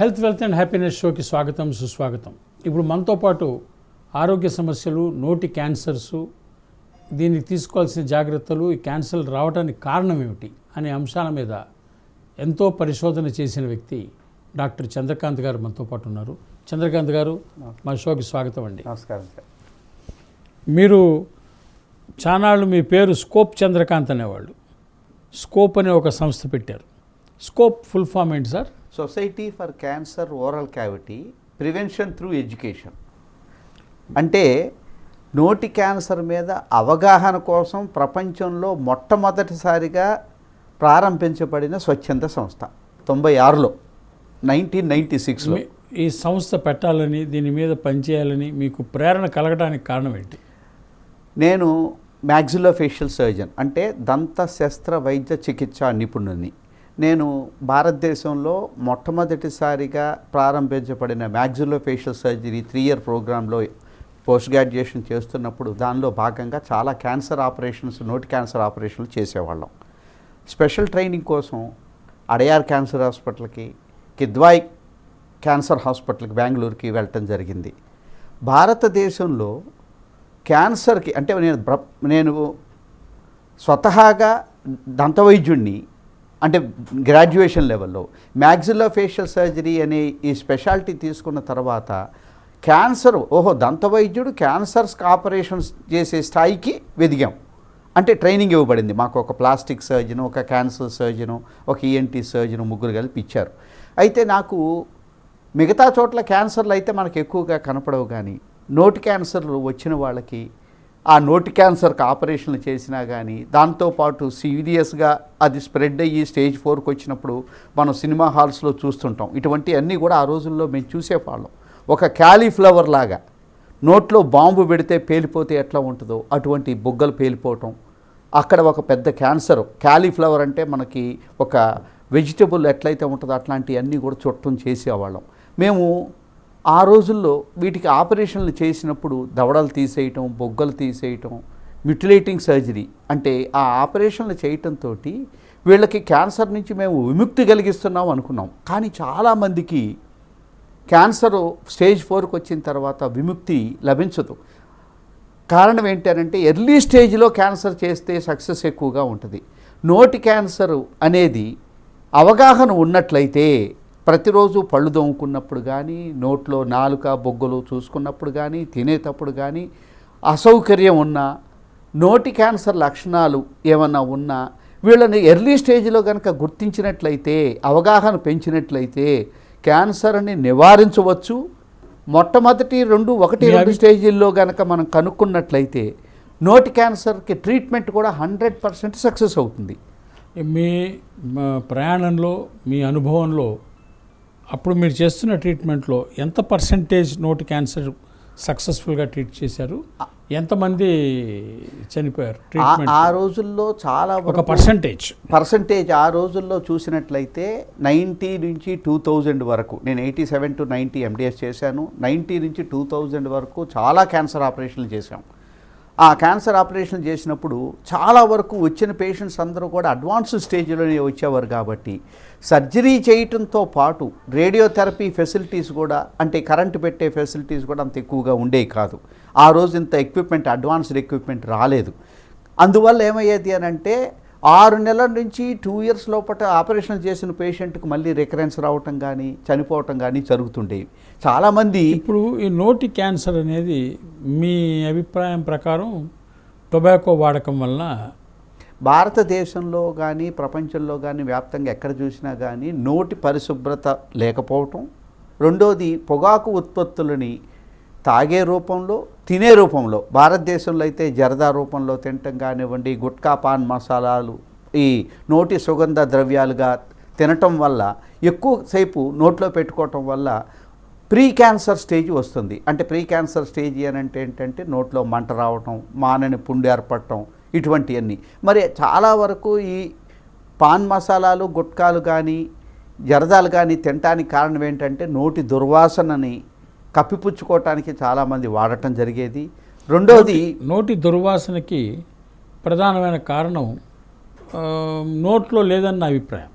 Health wealth and happiness షోకి స్వాగతం సుస్వాగతం. ఇప్పుడు మనతో పాటు ఆరోగ్య సమస్యలు నోటి క్యాన్సర్స్ దీనికి తీసుకోవాల్సిన జాగ్రత్తలు ఈ క్యాన్సర్ రావడానికి కారణం ఏమిటి అనే అంశాల మీద ఎంతో పరిశోధన చేసిన వ్యక్తి డాక్టర్ చంద్రకాంత్ గారు మనతో పాటు ఉన్నారు. చంద్రకాంత్ గారు మా షోకి స్వాగతం అండి. నమస్కారం సార్. మీరు చానాళ్ళు మీ పేరు స్కోప్ చంద్రకాంత్ అనేవాళ్ళు. స్కోప్ అనే ఒక సంస్థ పెట్టారు. స్కోప్ ఫుల్ ఫామ్ ఏంటి sir? Society for cancer oral cavity prevention through education. అంటే నోటి క్యాన్సర్ మీద అవగాహన కోసం ప్రపంచంలో మొట్టమొదటిసారిగా ప్రారంభించబడిన స్వచ్ఛంద సంస్థ తొంభై ఆరులో నైన్టీన్ నైంటీ సిక్స్లో. ఈ సంస్థ పెట్టాలని దీని మీద పనిచేయాలని మీకు ప్రేరణ కలగడానికి కారణం ఏంటి? నేను మ్యాక్సిలోఫేషియల్ సర్జన్ అంటే దంత శస్త్ర వైద్య చికిత్స నిపుణుని నేను భారతదేశంలో మొట్టమొదటిసారిగా ప్రారంభించబడిన మ్యాక్సిలోఫేషియల్ సర్జరీ త్రీ ఇయర్ ప్రోగ్రాంలో పోస్ట్ గ్రాడ్యుయేషన్ చేస్తున్నప్పుడు దానిలో భాగంగా చాలా క్యాన్సర్ ఆపరేషన్స్ నోటి క్యాన్సర్ ఆపరేషన్లు చేసేవాళ్ళం. స్పెషల్ ట్రైనింగ్ కోసం అడయార్ క్యాన్సర్ హాస్పిటల్కి కిద్వాయ్ క్యాన్సర్ హాస్పిటల్కి బెంగళూరుకి వెళ్ళటం జరిగింది. భారతదేశంలో క్యాన్సర్కి అంటే నేను నేను స్వతహాగా దంతవైద్యుణ్ణి అంటే గ్రాడ్యుయేషన్ లెవెల్లో మ్యాక్సిలో ఫేషియల్ సర్జరీ అనే ఈ స్పెషాలిటీ తీసుకున్న తర్వాత క్యాన్సర్ ఓహో దంతవైద్యుడు క్యాన్సర్స్ ఆపరేషన్స్ చేసే స్థాయికి వెదిగాం. అంటే ట్రైనింగ్ ఇవ్వబడింది. మాకు ఒక ప్లాస్టిక్ సర్జను ఒక క్యాన్సర్ సర్జను ఒక ఈఎన్టీ సర్జను ముగ్గురు కలిపి ఇచ్చారు. అయితే నాకు మిగతా చోట్ల క్యాన్సర్లు అయితే మనకు ఎక్కువగా కనపడవు కానీ నోటి క్యాన్సర్లు వచ్చిన వాళ్ళకి ఆ నోటి క్యాన్సర్కి ఆపరేషన్లు చేసినా కానీ దాంతోపాటు సీరియస్గా అది స్ప్రెడ్ అయ్యి స్టేజ్ ఫోర్కి వచ్చినప్పుడు మనం సినిమా హాల్స్లో చూస్తుంటాం. ఇటువంటివన్నీ కూడా ఆ రోజుల్లో మేము చూసేవాళ్ళం. ఒక క్యాలీఫ్లవర్ లాగా. నోట్లో బాంబు పెడితే పేలిపోతే ఎట్లా ఉంటుందో అటువంటి బుగ్గలు పేలిపోవటం. అక్కడ ఒక పెద్ద క్యాన్సర్. క్యాలీఫ్లవర్ అంటే మనకి ఒక వెజిటబుల్ ఎట్లయితే ఉంటుందో అట్లాంటివన్నీ కూడా చుట్టం చేసేవాళ్ళం. మేము ఆ రోజుల్లో వీటికి ఆపరేషన్లు చేసినప్పుడు దవడలు తీసేయటం బొగ్గలు తీసేయటం మ్యుటిలేటింగ్ సర్జరీ అంటే ఆ ఆపరేషన్లు చేయటంతో వీళ్ళకి క్యాన్సర్ నుంచి మేము విముక్తి కలిగిస్తున్నాం అనుకున్నాం. కానీ చాలామందికి క్యాన్సర్ స్టేజ్ ఫోర్కి వచ్చిన తర్వాత విముక్తి లభించదు. కారణం ఏంటంటే ఎర్లీ స్టేజ్లో క్యాన్సర్ చేస్తే సక్సెస్ ఎక్కువగా ఉంటుంది. నోటి క్యాన్సర్ అనేది అవగాహన ఉన్నట్లయితే ప్రతిరోజు పళ్ళు దోముకున్నప్పుడు కానీ నోట్లో నాలుక బొగ్గలు చూసుకున్నప్పుడు కానీ తినేటప్పుడు కానీ అసౌకర్యం ఉన్నా నోటి క్యాన్సర్ లక్షణాలు ఏమన్నా ఉన్నా వీళ్ళని ఎర్లీ స్టేజ్లో కనుక గుర్తించినట్లయితే అవగాహన పెంచినట్లయితే క్యాన్సర్ని నివారించవచ్చు. మొట్టమొదటి రెండు ఒకటి రెండు స్టేజీల్లో కనుక మనం కనుక్కున్నట్లయితే నోటి క్యాన్సర్కి ట్రీట్మెంట్ కూడా హండ్రెడ్ పర్సెంట్ సక్సెస్ అవుతుంది. మీ మా ప్రయాణంలో మీ అనుభవంలో అప్పుడు మీరు చేస్తున్న ట్రీట్మెంట్లో ఎంత పర్సంటేజ్ నోటి క్యాన్సర్ సక్సెస్ఫుల్గా ట్రీట్ చేశారు? ఎంతమంది చనిపోయారు ఆ- ట్రీట్మెంట్ ఆ రోజుల్లో చాలా ఒక పర్సంటేజ్. పర్సంటేజ్ ఆ రోజుల్లో చూసినట్లయితే నైంటీ నుంచి టూ థౌజండ్ వరకు నేను eighty seven to ninety MDS చేశాను. నైంటీ నుంచి టూ థౌజండ్ వరకు చాలా క్యాన్సర్ ఆపరేషన్లు చేశాం. ఆ క్యాన్సర్ ఆపరేషన్ చేసినప్పుడు చాలా వరకు వచ్చిన పేషెంట్స్ అందరూ కూడా అడ్వాన్స్ స్టేజ్లోనే వచ్చేవారు కాబట్టి సర్జరీ చేయటంతో పాటు రేడియోథెరపీ ఫెసిలిటీస్ కూడా అంటే కరెంటు పెట్టే ఫెసిలిటీస్ కూడా అంత ఎక్కువగా ఉండేవి కాదు. ఆ రోజు ఇంత ఎక్విప్మెంట్ అడ్వాన్స్డ్ ఎక్విప్మెంట్ రాలేదు. అందువల్ల ఏమయ్యేది అని అంటే ఆరు నెలల నుంచి టూ ఇయర్స్ లోపల ఆపరేషన్ చేసిన పేషెంట్కి మళ్ళీ రికరెన్స్ రావటం కానీ చనిపోవటం కానీ జరుగుతుండేవి చాలామంది ఇప్పుడు ఈ నోటి క్యాన్సర్ అనేది మీ అభిప్రాయం ప్రకారం టొబాకో వాడకం వలన భారతదేశంలో కానీ ప్రపంచంలో కానీ వ్యాప్తంగా ఎక్కడ చూసినా కానీ నోటి పరిశుభ్రత లేకపోవటం. రెండోది పొగాకు ఉత్పత్తులని తాగే రూపంలో తినే రూపంలో భారతదేశంలో అయితే జరదా రూపంలో తినటం కానివ్వండి గుట్కా పాన్ మసాలాలు ఈ నోటి సుగంధ ద్రవ్యాలుగా తినటం వల్ల ఎక్కువసేపు నోట్లో పెట్టుకోవటం వల్ల ప్రీ క్యాన్సర్ స్టేజ్ వస్తుంది. అంటే ప్రీ క్యాన్సర్ స్టేజ్ అని అంటే ఏంటంటే నోట్లో మంట రావటం మానని పుండు ఏర్పడటం ఇటువంటివన్నీ. మరి చాలా వరకు ఈ పాన్ మసాలాలు గుట్కాలు కానీ జరదాలు కానీ తినటానికి కారణం ఏంటంటే నోటి దుర్వాసనని కప్పిపుచ్చుకోవటానికి చాలామంది వాడటం జరిగేది. రెండోది నోటి దుర్వాసనకి ప్రధానమైన కారణం నోట్లో లేదన్న అభిప్రాయం.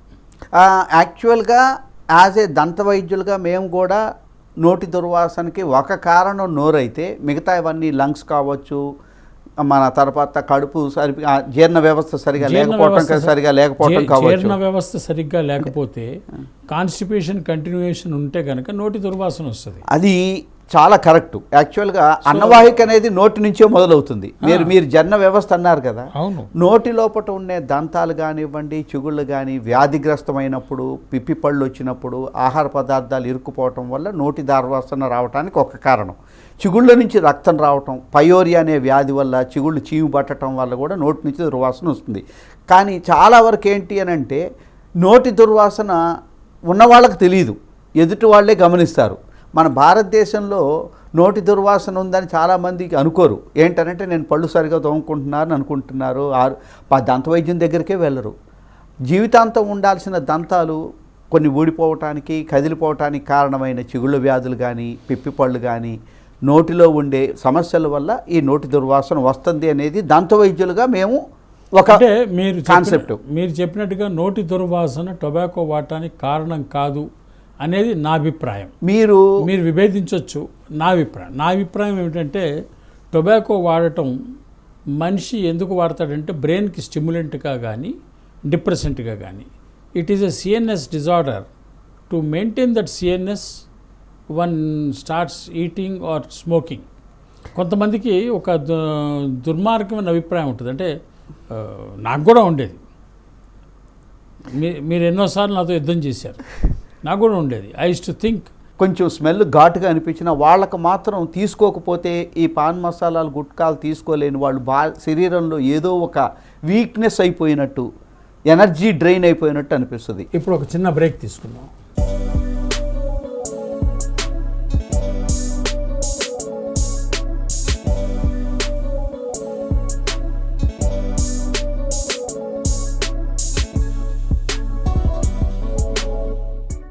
ఆ, యాక్చువల్గా యాజ్ ఏ దంత వైద్యులుగా మేము కూడా నోటి దుర్వాసనకి ఒక కారణం నోరైతే మిగతా ఇవన్నీ లంగ్స్ కావచ్చు మన తర్వాత కడుపు సరి ఆ జీర్ణ వ్యవస్థ సరిగా లేకపోవటం సరిగా లేకపోవటం కావచ్చు. జీర్ణ వ్యవస్థ సరిగ్గా లేకపోతే కాన్స్టిపేషన్ కంటిన్యూయేషన్ ఉంటే కనుక నోటి దుర్వాసన వస్తుంది. అది చాలా కరెక్ట్. యాక్చువల్గా అన్నవాహిక అనేది నోటి నుంచే మొదలవుతుంది. మీరు మీరు జర్ణ వ్యవస్థ అన్నారు కదా. అవును. నోటి లోపట ఉండే దంతాలు కానివ్వండి చిగుళ్ళు కానీ వ్యాధిగ్రస్తమైనప్పుడు పిప్పి పళ్ళు వచ్చినప్పుడు ఆహార పదార్థాలు ఇరుక్కుపోవటం వల్ల నోటి దార్వాసన రావడానికి ఒక కారణం. చిగుళ్ళ నుంచి రక్తం రావటం పయోరియా అనే వ్యాధి వల్ల చిగుళ్ళు చీము పట్టడం వల్ల కూడా నోటి నుంచి దుర్వాసన వస్తుంది. కానీ చాలా వరకు ఏంటి అని అంటే నోటి దుర్వాసన ఉన్న వాళ్ళకి తెలియదు ఎదుటి వాళ్ళే గమనిస్తారు. మన భారతదేశంలో నోటి దుర్వాసన ఉందని చాలామందికి అనుకోరు. ఏంటనంటే నేను పళ్ళు సరిగా తోముకుంటున్నారని అనుకుంటున్నారు. ఆరు దంత వైద్యం దగ్గరికే వెళ్ళరు. జీవితాంతం ఉండాల్సిన దంతాలు కొన్ని ఊడిపోవటానికి కదిలిపోవటానికి కారణమైన చిగుళ్ళ వ్యాధులు కానీ పిప్పిపళ్ళు కానీ నోటిలో ఉండే సమస్యల వల్ల ఈ నోటి దుర్వాసన వస్తుంది అనేది దంత వైద్యులుగా మేము ఒక అంటే మీరు కాన్సెప్ట్ మీరు చెప్పినట్టుగా నోటి దుర్వాసన టొబాకో వాడటానికి కారణం కాదు అనేది నా అభిప్రాయం. మీరు మీరు విభేదించవచ్చు నా అభిప్రాయం. నా అభిప్రాయం ఏమిటంటే టొబాకో వాడటం మనిషి ఎందుకు వాడతాడంటే బ్రెయిన్కి స్టిమ్యులెంట్గా కానీ డిప్రెసెంట్గా కానీ it is a CNS disorder to maintain that CNS one starts eating or smoking కొంతమందికి ఒక దు- దుర్మార్గమైన అభిప్రాయం ఉంటుంది. అంటే నాకు కూడా ఉండేది. మీ మీరు ఎన్నోసార్లు నాతో యుద్ధం చేశారు. నాకు కూడా ఉండేది. ఐ టు థింక్ కొంచెం స్మెల్ ఘాటుగా అనిపించిన వాళ్ళకు మాత్రం తీసుకోకపోతే ఈ పాన్ మసాలాలు గుట్కాలు తీసుకోలేని వాళ్ళు బా శరీరంలో ఏదో ఒక వీక్నెస్ అయిపోయినట్టు ఎనర్జీ డ్రైన్ అయిపోయినట్టు అనిపిస్తుంది. ఇప్పుడు ఒక చిన్న బ్రేక్ తీసుకుందాం.